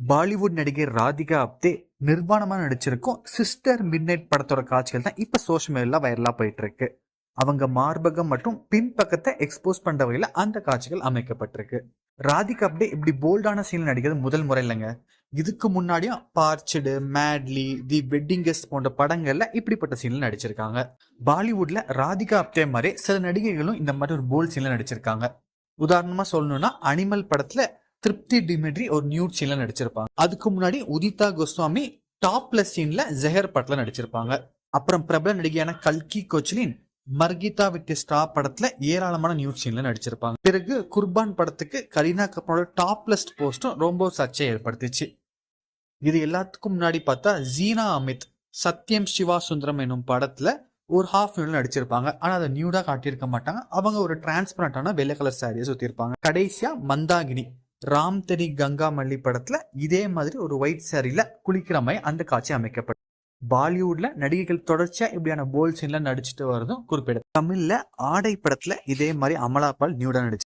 பாலிவுட் நடிகை ராதிகா அப்தே நிர்வாணமா நடிச்சிருக்கும் சிஸ்டர் மிட்நைட் படத்தோட காட்சிகள் தான் இப்ப சோஷியல் மீடியால வைரலா போயிட்டு இருக்கு அவங்க மார்பகம் மற்றும் பின்பக்கத்தை எக்ஸ்போஸ் பண்ற வகையில அந்த காட்சிகள் அமைக்கப்பட்டிருக்கு. ராதிகா அப்டே இப்படி போல்டான சீன் நடிக்கிறது முதல் முறை இல்லைங்க. இதுக்கு முன்னாடியும் Parched Madly the Wedding Guest போன்ற படங்கள்ல இப்படிப்பட்ட சீன்ல நடிச்சிருக்காங்க. பாலிவுட்ல ராதிகா அப்தே மாதிரி சில நடிகைகளும் இந்த மாதிரி ஒரு போல்ட் சீன்ல நடிச்சிருக்காங்க. உதாரணமா சொல்லணும்னா அனிமல் படத்துல திருப்தி டிமிட்ரி ஒரு நியூட் சீன்ல நடிச்சிருப்பாங்க. அதுக்கு முன்னாடி உதிதா கோஸ்வாமி டாப்ல சீன்ல ஜெஹர் படத்துல நடிச்சிருப்பாங்க. அப்புறம் பிரபல நடிகையான கல்கி கோச்லின் மர்கிதா வித் ஸ்டா படத்துல ஏராளமான நியூட் சீன்ல நடிச்சிருப்பாங்க. பிறகு குர்பான் படத்துக்கு கரீனா கபரோட டாப் லெஸ்ட் போஸ்டும் ரொம்ப சர்ச்சை ஏற்படுத்துச்சு. இது எல்லாத்துக்கும் முன்னாடி பார்த்தா ஜீனா அமித் சத்யம் சிவா சுந்தரம் என்னும் படத்துல ஒரு ஹாஃப் நியூட்ல நடிச்சிருப்பாங்க. ஆனா அதை நியூடா காட்டியிருக்க மாட்டாங்க. அவங்க ஒரு டிரான்ஸ்பரண்டான வெள்ளை கலர் சாரியை சுத்திருப்பாங்க கடைசியா மந்தாகினி. ராம் தெரி கங்கா மல்லி படத்துல இதே மாதிரி ஒரு ஒயிட் சாரியில குளிக்கிற மாதிரி அந்த காட்சி அமைக்கப்படும் பாலிவுட்ல நடிகைகள் தொடர்ச்சியா இப்படியான போல் சீன்ல நடிச்சிட்டு வரதும் குறிப்பிட தமிழ்ல ஆடை படத்துல இதே மாதிரி அமலா பால் நியூடா நடிச்சு